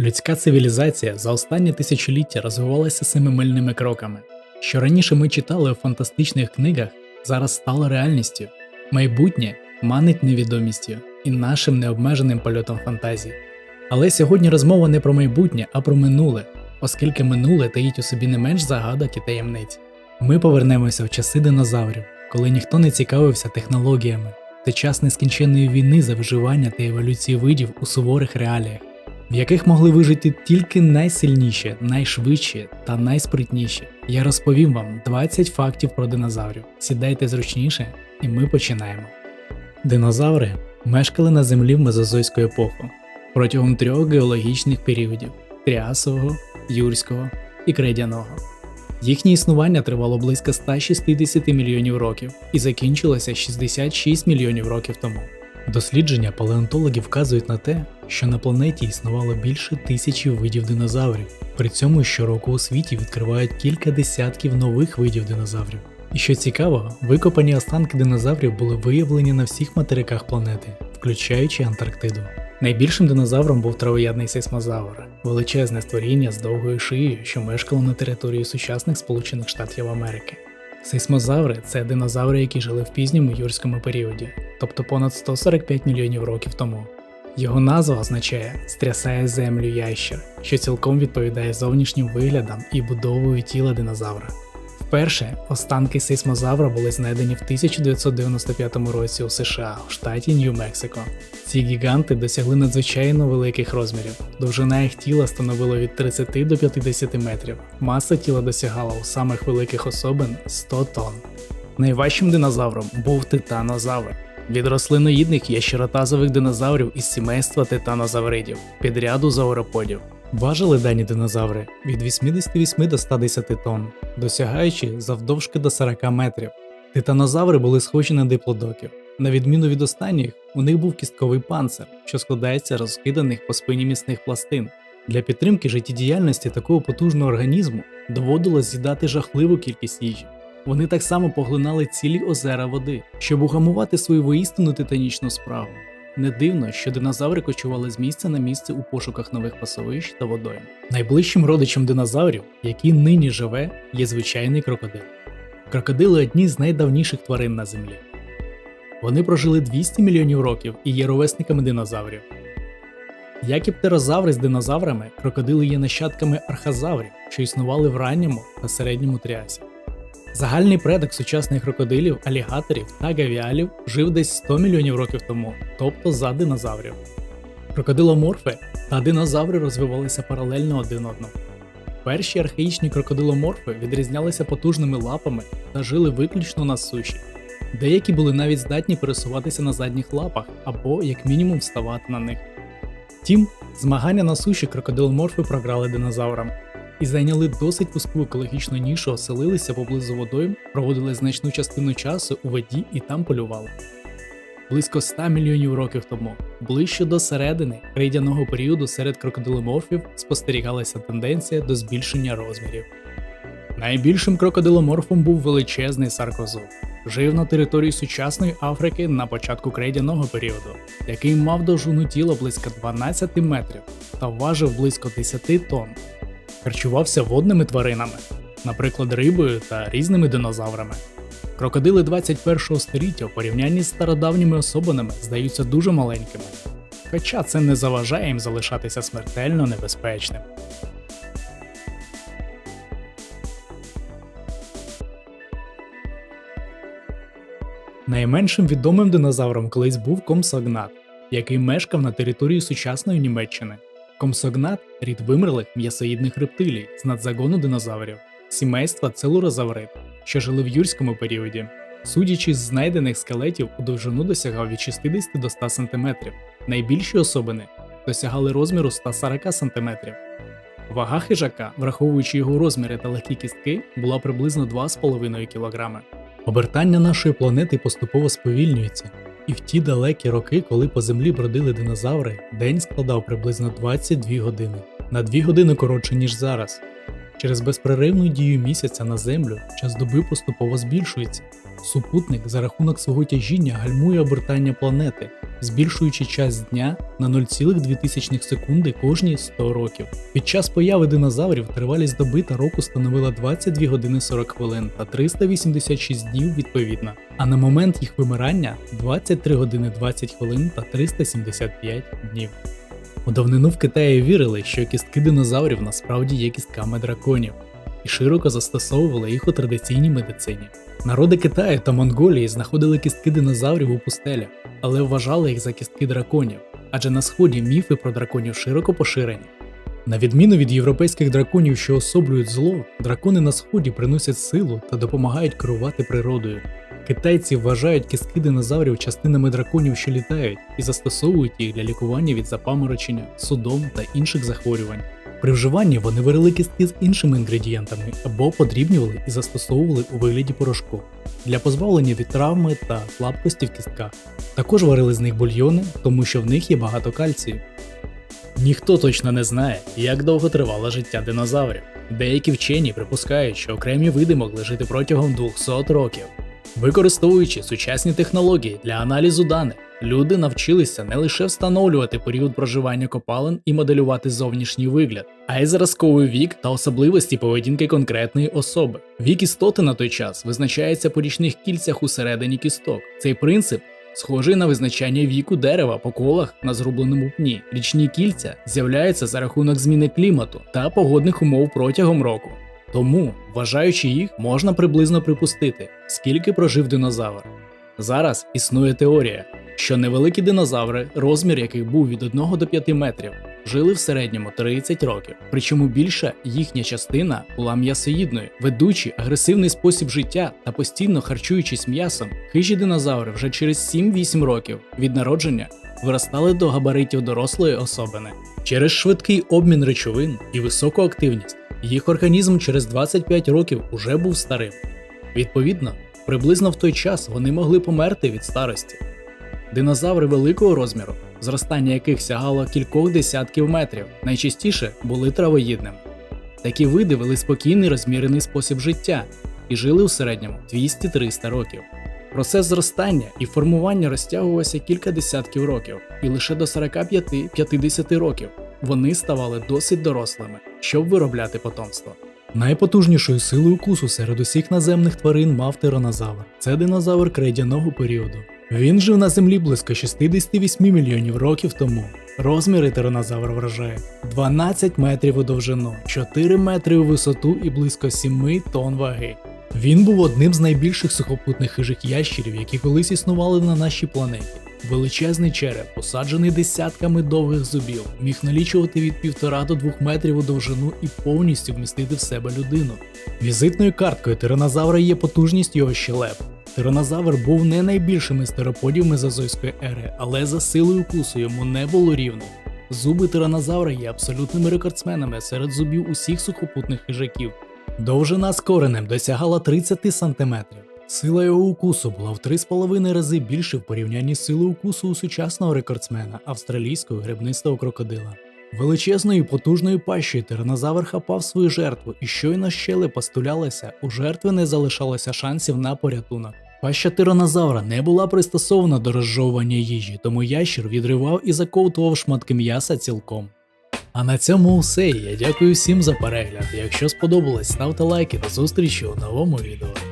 Людська цивілізація за останні тисячоліття розвивалася семимильними кроками. Що раніше ми читали у фантастичних книгах, зараз стало реальністю. Майбутнє манить невідомістю і нашим необмеженим польотом фантазії. Але сьогодні розмова не про майбутнє, а про минуле, оскільки минуле таїть у собі не менш загадок і таємниць. Ми повернемося в часи динозаврів, коли ніхто не цікавився технологіями, це час нескінченної війни за виживання та еволюції видів у суворих реаліях, в яких могли вижити тільки найсильніші, найшвидші та найспритніші. Я розповім вам 20 фактів про динозаврів. Сідайте зручніше, і ми починаємо. Динозаври мешкали на землі в мезозойську епоху протягом трьох геологічних періодів тріасового, юрського і кредяного. Їхнє існування тривало близько 160 мільйонів років і закінчилося 66 мільйонів років тому. Дослідження палеонтологів вказують на те, що на планеті існувало більше тисячі видів динозаврів. При цьому щороку у світі відкривають кілька десятків нових видів динозаврів. І що цікаво, викопані останки динозаврів були виявлені на всіх материках планети, включаючи Антарктиду. Найбільшим динозавром був травоядний сейсмозавр, величезне створіння з довгою шиєю, що мешкало на території сучасних Сполучених Штатів Америки. Сейсмозаври це динозаври, які жили в пізньому юрському періоді, тобто понад 145 мільйонів років тому. Його назва означає стрясає землю ящер, що цілком відповідає зовнішнім виглядам і будовою тіла динозавра. Вперше останки сейсмозавра були знайдені в 1995 році у США в штаті Нью-Мексико. Ці гіганти досягли надзвичайно великих розмірів. Довжина їх тіла становила від 30 до 50 метрів. Маса тіла досягала у самих великих особин 100 тонн. Найважчим динозавром був титанозавр. Від рослиноїдних ящеротазових динозаврів із сімейства титанозавридів, підряду зауроподів. Важили дані динозаври від 88 до 110 тонн, досягаючи завдовжки до 40 метрів. Титанозаври були схожі на диплодоків. На відміну від останніх, у них був кістковий панцир, що складається з розкиданих по спині міцних пластин. Для підтримки життєдіяльності такого потужного організму доводилось з'їдати жахливу кількість їжі. Вони так само поглинали цілі озера води, щоб угамувати свою воістину титанічну справу. Не дивно, що динозаври кочували з місця на місце у пошуках нових пасовищ та водойм. Найближчим родичем динозаврів, який нині живе, є звичайний крокодил. Крокодили одні з найдавніших тварин на землі. Вони прожили 200 мільйонів років і є ровесниками динозаврів. Як і птерозаври з динозаврами, крокодили є нащадками архозаврів, що існували в ранньому та середньому тріасі. Загальний предок сучасних крокодилів, алігаторів та гавіалів жив десь 100 мільйонів років тому, тобто за динозаврів. Крокодиломорфи та динозаври розвивалися паралельно один одному. Перші архаїчні крокодиломорфи відрізнялися потужними лапами та жили виключно на суші. Деякі були навіть здатні пересуватися на задніх лапах або, як мінімум, вставати на них. Втім, змагання на суші крокодиломорфи програли динозаврам і зайняли досить вузьку екологічну нішу, оселилися поблизу водойм, проводили значну частину часу у воді і там полювали. Близько 100 мільйонів років тому, ближче до середини крейдяного періоду серед крокодиломорфів спостерігалася тенденція до збільшення розмірів. Найбільшим крокодиломорфом був величезний саркозов. Жив на території сучасної Африки на початку крейдяного періоду, який мав довжину тіла близько 12 метрів та важив близько 10 тонн харчувався водними тваринами, наприклад, рибою та різними динозаврами. Крокодили 21 століття в порівнянні з стародавніми особинами здаються дуже маленькими, хоча це не заважає їм залишатися смертельно небезпечним. Найменшим відомим динозавром колись був Комсогнат, який мешкав на території сучасної Німеччини. Комсогнат рід вимерлих м'ясоїдних рептилій з надзагону динозаврів, сімейства целурозаврид, що жили в юрському періоді. Судячи з знайдених скелетів, у довжину досягав від 60 до 100 см. Найбільші особини досягали розміру 140 см. Вага хижака, враховуючи його розміри та легкі кістки, була приблизно 2,5 кг. Обертання нашої планети поступово сповільнюється, і в ті далекі роки, коли по землі бродили динозаври, день складав приблизно 22 години, на 2 години коротше, ніж зараз. Через безперервну дію місяця на землю час доби поступово збільшується. Супутник за рахунок свого тяжіння гальмує обертання планети, збільшуючи час дня на 0,2 секунди кожні 100 років. Під час появи динозаврів тривалість доби та року становила 22 години 40 хвилин та 386 днів відповідно. А на момент їх вимирання 23 години 20 хвилин та 375 днів. У давнину в Китаї вірили, що кістки динозаврів насправді є кістками драконів, широко застосовували їх у традиційній медицині. Народи Китаю та Монголії знаходили кістки динозаврів у пустелях, але вважали їх за кістки драконів, адже на сході міфи про драконів широко поширені. На відміну від європейських драконів, що особлюють зло, дракони на сході приносять силу та допомагають керувати природою. Китайці вважають кістки динозаврів частинами драконів, що літають, і застосовують їх для лікування від запаморочення, судом та інших захворювань. При вживанні вони варили кістки з іншими інгредієнтами або подрібнювали і застосовували у вигляді порошку для позбавлення від травми та слабкості в кістках. Також варили з них бульйони, тому що в них є багато кальцію. Ніхто точно не знає, як довго тривало життя динозаврів. Деякі вчені припускають, що окремі види могли жити протягом 200 років. Використовуючи сучасні технології для аналізу даних, люди навчилися не лише встановлювати період проживання копалин і моделювати зовнішній вигляд, а й зразковий вік та особливості поведінки конкретної особи. Вік істоти на той час визначається по річних кільцях усередині кісток. Цей принцип схожий на визначання віку дерева по колах на зрубленому пні. Річні кільця з'являються за рахунок зміни клімату та погодних умов протягом року. Тому, вважаючи їх, можна приблизно припустити, скільки прожив динозавр. Зараз існує теорія, що невеликі динозаври, розмір яких був від 1 до 5 метрів, жили в середньому 30 років. Причому більша їхня частина була м'ясоїдною, ведучи агресивний спосіб життя та постійно харчуючись м'ясом, хижі динозаври вже через 7-8 років від народження виростали до габаритів дорослої особини. Через швидкий обмін речовин і високу активність їх організм через 25 років уже був старим. Відповідно, приблизно в той час вони могли померти від старості. Динозаври великого розміру, зростання яких сягало кількох десятків метрів, найчастіше були травоїдними. Такі види вели спокійний розмірений спосіб життя і жили у середньому 200-300 років. Процес зростання і формування розтягувався кілька десятків років, і лише до 45-50 років вони ставали досить дорослими, щоб виробляти потомство. Найпотужнішою силою укусу серед усіх наземних тварин мав тиранозавр. Це динозавр крейдяного періоду. Він жив на землі близько 68 мільйонів років тому. Розміри тиранозавра вражають 12 метрів у довжину, 4 метри у висоту і близько 7 тонн ваги. Він був одним з найбільших сухопутних хижих ящерів, які колись існували на нашій планеті. Величезний череп, посаджений десятками довгих зубів, міг налічувати від півтора до двох метрів у довжину і повністю вмістити в себе людину. Візитною карткою тиранозавра є потужність його щелеп. Тиранозавр був не найбільшим із тероподів мезозойської ери, але за силою укусу йому не було рівних. Зуби тиранозавра є абсолютними рекордсменами серед зубів усіх сухопутних хижаків. Довжина з коренем досягала 30 см. Сила його укусу була в 3,5 рази більше в порівнянні з силою укусу у сучасного рекордсмена австралійського гребнистого крокодила. Величезною і потужною пащею тиранозавр хапав свою жертву, і щойно щелепа стулялася, у жертви не залишалося шансів на порятунок. Паща тиранозавра не була пристосована до розжовування їжі, тому ящер відривав і заковтував шматки м'яса цілком. А на цьому все. Я дякую всім за перегляд. Якщо сподобалось, ставте лайки до зустрічі у новому відео.